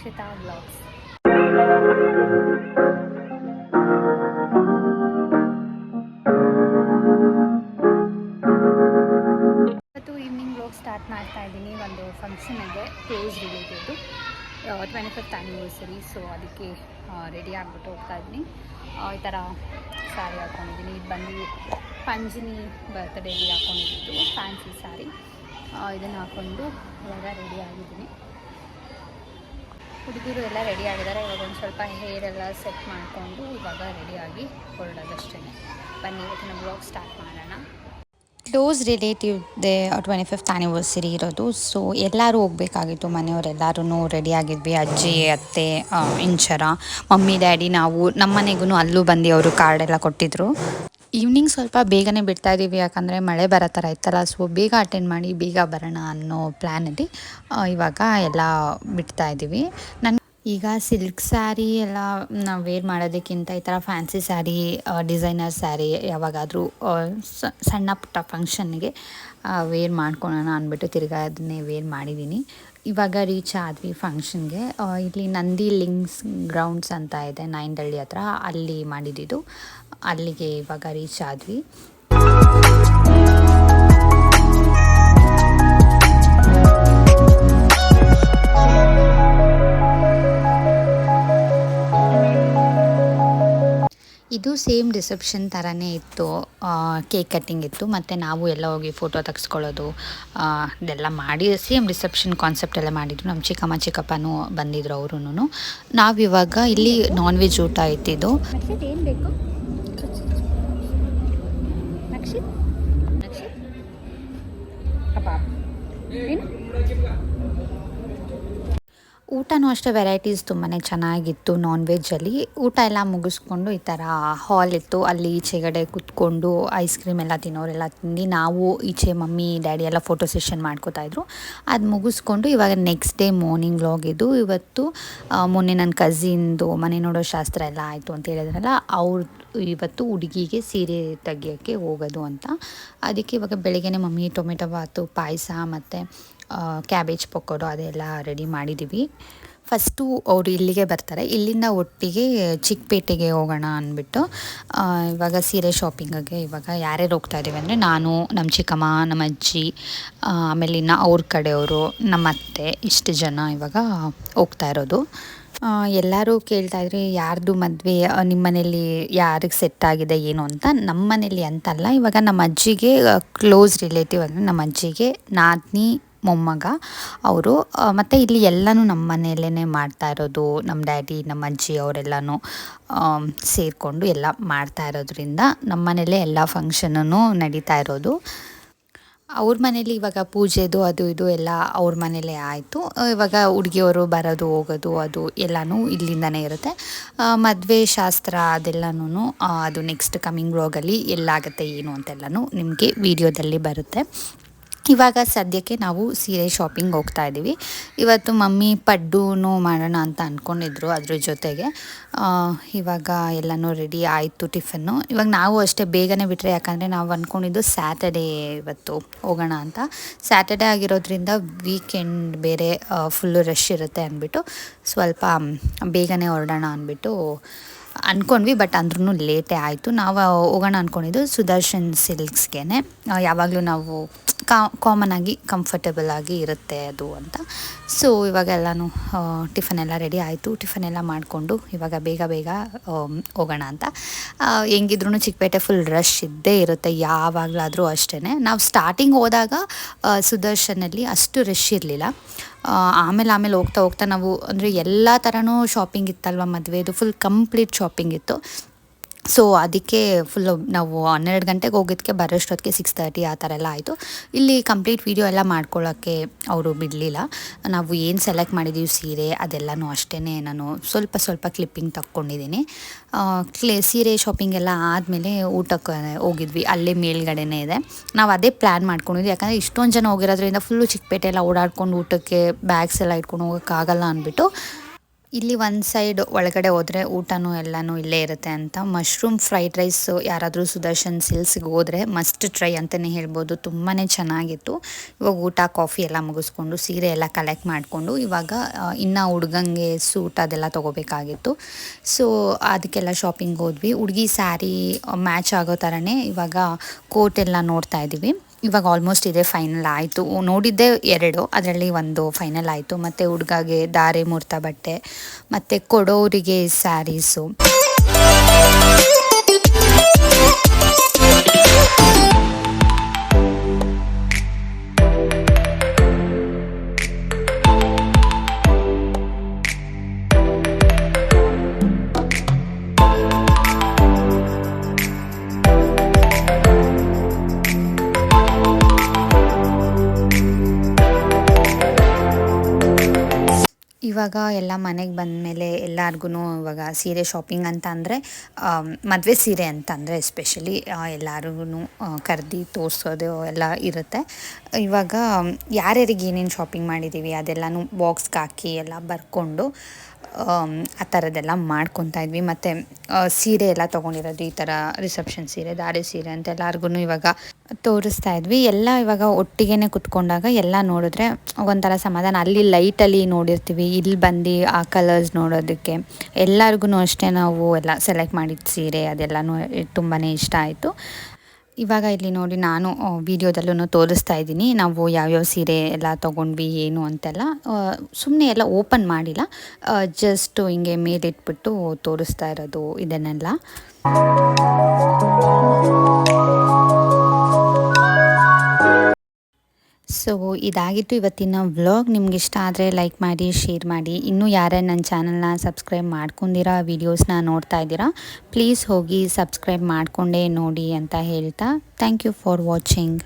Rakshita blogs ಇವತ್ತು evening blog start ಮಾಡ್ತಾ ಇದ್ದೀನಿ. ಒಂದು ಫಂಕ್ಷನ್ ಇದೆ. Close related twenty fifth anniversary so ಅದಕ್ಕೆ ರೆಡಿ ಆಗಿಬಿಟ್ಟು ಹೋಗ್ತಾ ಇದ್ದೀನಿ. ಈ ಥರ ಸ್ಯಾರಿ ಹಾಕ್ಕೊಂಡಿದ್ದೀನಿ ಇದು ಬಂದು ಪಂಜಿನಿ ಬರ್ತ್ಡೇಗೆ ಹಾಕ್ಕೊಂಡಿದ್ದು ಫ್ಯಾನ್ಸಿ ಸ್ಯಾರಿ ಇದನ್ನು ಹಾಕ್ಕೊಂಡು ಇವಾಗ ರೆಡಿ ಆಗಿದ್ದೀನಿ. ಹುಡುಗರು ಎಲ್ಲ ರೆಡಿ ಆಗಿದ್ದಾರೆ. ಇವಾಗ ಒಂದು ಸ್ವಲ್ಪ ಹೇರ್ ಎಲ್ಲ ಸೆಟ್ ಮಾಡಿಕೊಂಡು ಇವಾಗ ರೆಡಿಯಾಗಿ ಹೊರಡೋದಷ್ಟೇ ಬನ್ನಿ, ಇವತ್ತಿನ ಬ್ಲಾಗ್ ಸ್ಟಾರ್ಟ್ ಮಾಡೋಣ. ಕ್ಲೋಸ್ ರಿಲೇಟಿವ್ದೇ ಟ್ವೆಂಟಿ ಫಿಫ್ತ್ ಆ್ಯನಿವರ್ಸರಿ ಇರೋದು. ಸೊ ಎಲ್ಲರೂ ಹೋಗಬೇಕಾಗಿತ್ತು ಮನೆಯವರೆಲ್ಲರೂ ರೆಡಿ ಆಗಿದ್ವಿ. ಅಜ್ಜಿ, ಅತ್ತೆ ಇಂಚರ, ಮಮ್ಮಿ, ಡ್ಯಾಡಿ, ನಾವು. ನಮ್ಮ ಮನೆಗೂ ಅಲ್ಲೂ ಬಂದು ಅವರು ಕಾರ್ಡೆಲ್ಲ ಕೊಟ್ಟಿದ್ರು. ಈವ್ನಿಂಗ್ ಸ್ವಲ್ಪ ಬೇಗನೆ ಬಿಡ್ತಾ ಇದ್ದೀವಿ ಯಾಕಂದರೆ ಮಳೆ ಬರೋ ಥರ ಇತ್ತಲ್ಲ ಸೊ ಬೇಗ ಅಟೆಂಡ್ ಮಾಡಿ ಬೇಗ ಬರೋಣ ಅನ್ನೋ ಪ್ಲ್ಯಾನಲ್ಲಿ ಇವಾಗ ಎಲ್ಲ ಬಿಡ್ತಾ ಇದ್ದೀವಿ ನನ್ನ ಈಗ ಸಿಲ್ಕ್ ಸ್ಯಾರಿ ಎಲ್ಲ ನಾವು ವೇರ್ ಮಾಡೋದಕ್ಕಿಂತ ಈ ಥರ ಫ್ಯಾನ್ಸಿ ಸ್ಯಾರಿ ಡಿಸೈನರ್ ಸ್ಯಾರಿ ಯಾವಾಗಾದರೂ ಸಣ್ಣ ಪುಟ್ಟ ಫಂಕ್ಷನ್ಗೆ ವೇರ್ ಮಾಡ್ಕೊಳೋಣ ಅಂದ್ಬಿಟ್ಟು ತಿರ್ಗಾ ಅದನ್ನೇ ವೇರ್ ಮಾಡಿದ್ದೀನಿ ಇವಾಗ ರೀಚ್ ಆದ್ವಿ ಫಂಕ್ಷನ್ಗೆ ಇಲ್ಲಿ ನಂದಿ ಲಿಂಕ್ಸ್ ಗ್ರೌಂಡ್ಸ್ ಅಂತ ಇದೆ ನೈನ್ದಳ್ಳಿ ಹತ್ರ. ಅಲ್ಲಿ ಮಾಡಿದ್ದು ಅಲ್ಲಿಗೆ ಇವಾಗ ರೀಚ್ ಆದ್ವಿ. ಇದು ಸೇಮ್ ರಿಸೆಪ್ಷನ್ ಥರನೇ ಇತ್ತು ಕೇಕ್ ಕಟ್ಟಿಂಗ್ ಇತ್ತು, ಮತ್ತು ನಾವು ಎಲ್ಲ ಹೋಗಿ ಫೋಟೋ ತೆಗೆಸ್ಕೊಳ್ಳೋದು ಇದೆಲ್ಲ ಮಾಡಿ, ಸೇಮ್ ರಿಸೆಪ್ಷನ್ ಕಾನ್ಸೆಪ್ಟ್ ಎಲ್ಲ ಮಾಡಿದ್ರು ನಮ್ಮ ಚಿಕ್ಕಮ್ಮ ಚಿಕ್ಕಪ್ಪನೂ ಬಂದಿದ್ರು ಅವರು ನಾವಿವಾಗ ಇಲ್ಲಿ ನಾನ್ ವೆಜ್ ಊಟ ಇತ್ತಿದ್ದು ಏನು ಬೇಕು? ಊಟನೂ ಅಷ್ಟೇ ವೆರೈಟೀಸ್ ತುಂಬಾ ಚೆನ್ನಾಗಿತ್ತು ನಾನ್ ವೆಜ್ಜಲ್ಲಿ ಊಟ ಎಲ್ಲ ಮುಗಿಸ್ಕೊಂಡು ಈ ಥರ ಹಾಲ್ ಇತ್ತು. ಅಲ್ಲಿ ಈಚೆಗಡೆ ಕುತ್ಕೊಂಡು ಐಸ್ ಕ್ರೀಮ್ ಎಲ್ಲ ತಿನ್ನೋರೆಲ್ಲ ತಿಂದು ನಾವು ಈಚೆ ಮಮ್ಮಿ ಡ್ಯಾಡಿ ಎಲ್ಲ ಫೋಟೋ ಸೆಷನ್ ಮಾಡ್ಕೋತಾ ಇದ್ರು. ಅದು ಮುಗಿಸ್ಕೊಂಡು ಇವಾಗ ನೆಕ್ಸ್ಟ್ ಡೇ ಮಾರ್ನಿಂಗ್ ಲಾಗ್ ಇದು. ಇವತ್ತು ಮೊನ್ನೆ ನನ್ನ ಕಝಿನ್ದು ಮನೆ ನೋಡೋ ಶಾಸ್ತ್ರ ಎಲ್ಲ ಆಯಿತು ಅಂತ ಹೇಳಿದ್ರಲ್ಲ, ಅವ್ರ ಇವತ್ತು ಹುಡುಗಿಗೆ ಸೀರೆ ತೆಗಿಯೋಕ್ಕೆ ಹೋಗೋದು ಅಂತ. ಅದಕ್ಕೆ ಇವಾಗ ಬೆಳಗ್ಗೆನೆ ಮಮ್ಮಿ ಟೊಮೆಟೊ ಬಾತು, ಪಾಯಸ ಮತ್ತು ಕ್ಯಾಬೇಜ್ ಪಕೋಡೋ ಅದೆಲ್ಲ ರೆಡಿ ಮಾಡಿದ್ದೀವಿ ಫಸ್ಟು ಅವರು ಇಲ್ಲಿಗೆ ಬರ್ತಾರೆ. ಇಲ್ಲಿಂದ ಒಟ್ಟಿಗೆ ಚಿಕ್ಕಪೇಟೆಗೆ ಹೋಗೋಣ ಅಂದ್ಬಿಟ್ಟು ಇವಾಗ ಸೀರೆ ಶಾಪಿಂಗಿಗೆ ಇವಾಗ ಯಾರ್ಯಾರು ಹೋಗ್ತಾ ಇದ್ದೀವಿ ಅಂದರೆ ನಾನು ನಮ್ಮ ಚಿಕ್ಕಮ್ಮ, ನಮ್ಮ ಅಜ್ಜಿ ಆಮೇಲೆ ಇನ್ನು ಅವ್ರ ಕಡೆಯವರು, ನಮ್ಮ ಅತ್ತೆ, ಇಷ್ಟು ಜನ ಇವಾಗ ಹೋಗ್ತಾ ಇರೋದು. ಎಲ್ಲರೂ ಕೇಳ್ತಾ ಇದ್ರಿ ಯಾರ್ದು ಮದುವೆ ನಿಮ್ಮ ಮನೇಲಿ ಯಾರಿಗೆ ಸೆಟ್ ಆಗಿದೆ, ಏನು ಅಂತ ನಮ್ಮ ಮನೇಲಿ ಅಂತಲ್ಲ. ಇವಾಗ ನಮ್ಮ ಅಜ್ಜಿಗೆ ಕ್ಲೋಸ್ ರಿಲೇಟಿವ್ ಅಂದರೆ ನಮ್ಮ ಅಜ್ಜಿಗೆ ನಾದ್ನಿ ಮೊಮ್ಮಗ, ಅವರು ಮತ್ತು ಇಲ್ಲಿ ಎಲ್ಲನೂ ನಮ್ಮ ಮನೆಯಲ್ಲೇ ಮಾಡ್ತಾ ಇರೋದು, ನಮ್ಮ ಡ್ಯಾಡಿ, ನಮ್ಮ ಅಜ್ಜಿ ಅವರೆಲ್ಲನೂ ಸೇರಿಕೊಂಡು ಎಲ್ಲ ಮಾಡ್ತಾ ಇರೋದ್ರಿಂದ ನಮ್ಮ ಮನೆಯಲ್ಲೇ ಎಲ್ಲ ಫಂಕ್ಷನೂ ನಡೀತಾ ಇರೋದು. ಅವ್ರ ಮನೇಲಿ ಇವಾಗ ಪೂಜೆದು, ಅದು ಇದು ಎಲ್ಲ ಅವ್ರ ಮನೇಲೇ ಆಯಿತು. ಇವಾಗ ಹುಡುಗಿಯವರು ಬರೋದು, ಹೋಗೋದು, ಅದು ಎಲ್ಲನೂ ಇಲ್ಲಿಂದನೇ ಇರುತ್ತೆ. ಮದುವೆ ಶಾಸ್ತ್ರ ಅದೆಲ್ಲನೂ ಅದು ನೆಕ್ಸ್ಟ್ ಕಮಿಂಗ್ ವ್ಲಾಗಲ್ಲಿ ಎಲ್ಲಾಗುತ್ತೆ ಏನು ಅಂತೆಲ್ಲನೂ ನಿಮಗೆ ವಿಡಿಯೋದಲ್ಲಿ ಬರುತ್ತೆ. ಇವಾಗ ಸದ್ಯಕ್ಕೆ ನಾವು ಸೀರೆ ಶಾಪಿಂಗ್ ಹೋಗ್ತಾ ಇದ್ದೀವಿ ಇವತ್ತು ಮಮ್ಮಿ ಪಡ್ಡೂನು ಮಾಡೋಣ ಅಂತ ಅಂದ್ಕೊಂಡಿದ್ರು ಅದ್ರ ಜೊತೆಗೆ. ಇವಾಗ ಎಲ್ಲನೂ ರೆಡಿ ಆಯಿತು ಟಿಫನ್ನು. ಇವಾಗ ನಾವು ಅಷ್ಟೇ ಬೇಗನೆ ಬಿಟ್ಟರೆ ಯಾಕಂದರೆ ನಾವು ಅಂದ್ಕೊಂಡಿದ್ದು ಸ್ಯಾಟರ್ಡೇ ಇವತ್ತು ಹೋಗೋಣ ಅಂತ. ಸ್ಯಾಟರ್ಡೇ ಆಗಿರೋದ್ರಿಂದ ವೀಕೆಂಡ್ ಬೇರೆ ಫುಲ್ಲು ರಶ್ ಇರುತ್ತೆ ಅಂದ್ಬಿಟ್ಟು ಸ್ವಲ್ಪ ಬೇಗನೆ ಹೊರಡೋಣ ಅಂದ್ಬಿಟ್ಟು ಅಂದ್ಕೊಂಡ್ವಿ ಬಟ್ ಅಂದ್ರೂ ಲೇಟೇ ಆಯಿತು. ನಾವು ಹೋಗೋಣ ಅಂದ್ಕೊಂಡಿದ್ದು ಸುದರ್ಶನ್ ಸಿಲ್ಕ್ಸ್ಗೆ ಯಾವಾಗಲೂ ನಾವು ಕಾ ಕಾಮನ್ ಆಗಿ ಕಂಫರ್ಟೇಬಲ್ ಆಗಿ ಇರುತ್ತೆ ಅದು ಅಂತ. ಸೊ ಇವಾಗ ಟಿಫನೆಲ್ಲ ಟಿಫನ್ ಎಲ್ಲ ರೆಡಿ ಆಯಿತು. ಟಿಫನ್ ಎಲ್ಲ ಮಾಡಿಕೊಂಡು ಇವಾಗ ಬೇಗ ಬೇಗ ಹೋಗೋಣ ಅಂತ. ಹೆಂಗಿದ್ರೂ ಚಿಕ್ಕಪೇಟೆ ಫುಲ್ ರಶ್ ಇದ್ದೇ ಇರುತ್ತೆ, ಯಾವಾಗಲಾದರೂ ಅಷ್ಟೇ ನಾವು ಸ್ಟಾರ್ಟಿಂಗ್ ಹೋದಾಗ ಸುದರ್ಶನಲ್ಲಿ ಅಷ್ಟು ರಶ್ ಇರಲಿಲ್ಲ. ಆಮೇಲೆ ಆಮೇಲೆ ಹೋಗ್ತಾ ಹೋಗ್ತಾ ನಾವು, ಅಂದರೆ ಎಲ್ಲ ಥರನೂ ಶಾಪಿಂಗ್ ಇತ್ತಲ್ವ ಮದುವೆದು ಫುಲ್ ಕಂಪ್ಲೀಟ್ ಶಾಪಿಂಗ್ ಇತ್ತು. ಸೊ ಅದಕ್ಕೆ ಫುಲ್ ನಾವು ಹನ್ನೆರಡು ಗಂಟೆಗೆ ಹೋಗಿದ್ದಕ್ಕೆ ಬರೋಷ್ಟೊತ್ತಿಗೆ ಸಿಕ್ಸ್ ತರ್ಟಿ ಆ ಥರ ಎಲ್ಲ ಆಯಿತು. ಇಲ್ಲಿ ಕಂಪ್ಲೀಟ್ ವೀಡಿಯೋ ಎಲ್ಲ ಮಾಡ್ಕೊಳ್ಳೋಕ್ಕೆ ಅವರು ಬಿಡಲಿಲ್ಲ. ನಾವು ಏನು ಸೆಲೆಕ್ಟ್ ಮಾಡಿದ್ದೀವಿ ಸೀರೆ ಅದೆಲ್ಲನೂ ಅಷ್ಟೇ ನಾನು ಸ್ವಲ್ಪ ಸ್ವಲ್ಪ ಕ್ಲಿಪ್ಪಿಂಗ್ ತಕ್ಕೊಂಡಿದ್ದೀನಿ. ಕ್ಲೇ ಸೀರೆ ಶಾಪಿಂಗ್ ಎಲ್ಲ ಆದಮೇಲೆ ಊಟಕ್ಕೆ ಹೋಗಿದ್ವಿ, ಅಲ್ಲೇ ಮೇಲ್ಗಡೆನೇ ಇದೆ. ನಾವು ಅದೇ ಪ್ಲ್ಯಾನ್ ಮಾಡ್ಕೊಂಡಿದ್ವಿ, ಯಾಕಂದರೆ ಇಷ್ಟೊಂದು ಜನ ಹೋಗಿರೋದ್ರಿಂದ ಫುಲ್ಲು ಚಿಕ್ಕಪೇಟೆ ಎಲ್ಲ ಓಡಾಡ್ಕೊಂಡು ಊಟಕ್ಕೆ ಬ್ಯಾಗ್ಸ್ ಎಲ್ಲ ಇಟ್ಕೊಂಡು ಹೋಗೋಕ್ಕಾಗಲ್ಲ ಅಂದ್ಬಿಟ್ಟು ಇಲ್ಲಿ ಒಂದು ಸೈಡ್ ಒಳಗಡೆ ಹೋದರೆ ಊಟನೂ ಎಲ್ಲನೂ ಇಲ್ಲೇ ಇರುತ್ತೆ ಅಂತ. ಮಶ್ರೂಮ್ ಫ್ರೈಡ್ ರೈಸ್ ಯಾರಾದರೂ ಸುದರ್ಶನ್ ಸಿಲ್ಸ್ಗೆ ಹೋದ್ರೆ ಮಸ್ಟ್ ಟ್ರೈ ಅಂತಲೇ ಹೇಳ್ಬೋದು. ತುಂಬಾ ಚೆನ್ನಾಗಿತ್ತು. ಇವಾಗ ಊಟ ಕಾಫಿ ಎಲ್ಲ ಮುಗಿಸ್ಕೊಂಡು ಸೀರೆ ಎಲ್ಲ ಕಲೆಕ್ಟ್ ಮಾಡಿಕೊಂಡು ಇವಾಗ ಇನ್ನು ಹುಡುಗಂಗೆ ಸೂಟ್ ಅದೆಲ್ಲ ತೊಗೋಬೇಕಾಗಿತ್ತು. ಸೊ ಅದಕ್ಕೆಲ್ಲ ಶಾಪಿಂಗ್ ಹೋದ್ವಿ. ಹುಡುಗಿ ಸ್ಯಾರಿ ಮ್ಯಾಚ್ ಆಗೋ ಥರನೇ ಇವಾಗ ಕೋಟ್ ಎಲ್ಲ ನೋಡ್ತಾ ಇದ್ದೀವಿ. ಇವಾಗ ಆಲ್ಮೋಸ್ಟ್ ಇದೆ ಫೈನಲ್ ಆಯಿತು. ನೋಡಿದ್ದೆ ಎರಡು, ಅದರಲ್ಲಿ ಒಂದು ಫೈನಲ್ ಆಯಿತು. ಮತ್ತು ಹುಡುಗಗೆ ದಾರಿ ಮೂರ್ತ ಬಟ್ಟೆ, ಮತ್ತು ಕೊಡೋರಿಗೆ ಸ್ಯಾರೀಸು ಇವಾಗ ಎಲ್ಲ ಮನೆಗೆ ಬಂದಮೇಲೆ ಎಲ್ಲರಿಗೂ ಇವಾಗ ಸೀರೆ ಶಾಪಿಂಗ್ ಅಂತ ಅಂದರೆ ಮದುವೆ ಸೀರೆ ಅಂತ ಅಂದರೆ ಎಸ್ಪೆಷಲಿ ಎಲ್ಲರಿಗೂ ಕರೆದಿ, ತೋರಿಸೋದು ಎಲ್ಲ ಇರುತ್ತೆ. ಇವಾಗ, ಯಾರ್ಯಾರಿಗೆ ಏನೇನು ಶಾಪಿಂಗ್ ಮಾಡಿದ್ದೀವಿ ಅದೆಲ್ಲನೂ ಬಾಕ್ಸ್ಗೆ ಹಾಕಿ ಎಲ್ಲ ಬರ್ಕೊಂಡು ಆ ಥರದ್ದೆಲ್ಲ ಮಾಡ್ಕೊತಾ ಇದ್ವಿ. ಮತ್ತು ಸೀರೆ ಎಲ್ಲ ತೊಗೊಂಡಿರೋದು ಈ ಥರ ರಿಸೆಪ್ಷನ್ ಸೀರೆ, ದಾರಿ ಸೀರೆ ಅಂತ ಎಲ್ಲರಿಗೂ ಇವಾಗ ತೋರಿಸ್ತಾ ಇದ್ವಿ. ಎಲ್ಲ ಇವಾಗ ಒಟ್ಟಿಗೆ ಕುತ್ಕೊಂಡಾಗ ಎಲ್ಲ ನೋಡಿದ್ರೆ ಒಂಥರ ಸಮಾಧಾನ. ಅಲ್ಲಿ ಲೈಟಲ್ಲಿ ನೋಡಿರ್ತೀವಿ, ಇಲ್ಲಿ ಬಂದು ಆ ಕಲರ್ಸ್ ನೋಡೋದಕ್ಕೆ. ಎಲ್ಲರಿಗೂ ಅಷ್ಟೇ ನಾವು ಎಲ್ಲ ಸೆಲೆಕ್ಟ್ ಮಾಡಿದ ಸೀರೆ ಅದೆಲ್ಲನೂ ತುಂಬಾ ಇಷ್ಟ ಆಯಿತು. ಇವಾಗ ಇಲ್ಲಿ ನೋಡಿ ನಾನು ವಿಡಿಯೋದಲ್ಲೂ ತೋರಿಸ್ತಾ ಇದ್ದೀನಿ. ನಾವು ಯಾವ್ಯಾವ ಸೀರೆ ಎಲ್ಲ ತೊಗೊಂಡ್ವಿ, ಏನು ಅಂತೆಲ್ಲ ಸುಮ್ಮನೆ ಎಲ್ಲ ಓಪನ್ ಮಾಡಿಲ್ಲ. ಜಸ್ಟ್ ಹಿಂಗೆ ಮೇಲಿಟ್ಬಿಟ್ಟು ತೋರಿಸ್ತಾ ಇರೋದು ಇದನ್ನೆಲ್ಲ. ಸೊ ಇದಾಗಿತ್ತು ಇವತ್ತಿನ ವ್ಲಾಗ್ ನಿಮ್ಗೆ ಇಷ್ಟ ಆದರೆ ಲೈಕ್ ಮಾಡಿ ಶೇರ್ ಮಾಡಿ. ಇನ್ನೂ ಯಾರೇ ನನ್ನ ಚಾನಲ್ನ ಸಬ್ಸ್ಕ್ರೈಬ್ ಮಾಡ್ಕೊಂಡಿರೋ ವೀಡಿಯೋಸ್ನ ನೋಡ್ತಾ ಇದ್ದೀರಾ ಪ್ಲೀಸ್ ಹೋಗಿ ಸಬ್ಸ್ಕ್ರೈಬ್ ಮಾಡಿಕೊಂಡೇ ನೋಡಿ ಅಂತ ಹೇಳ್ತಾ. Thank you for watching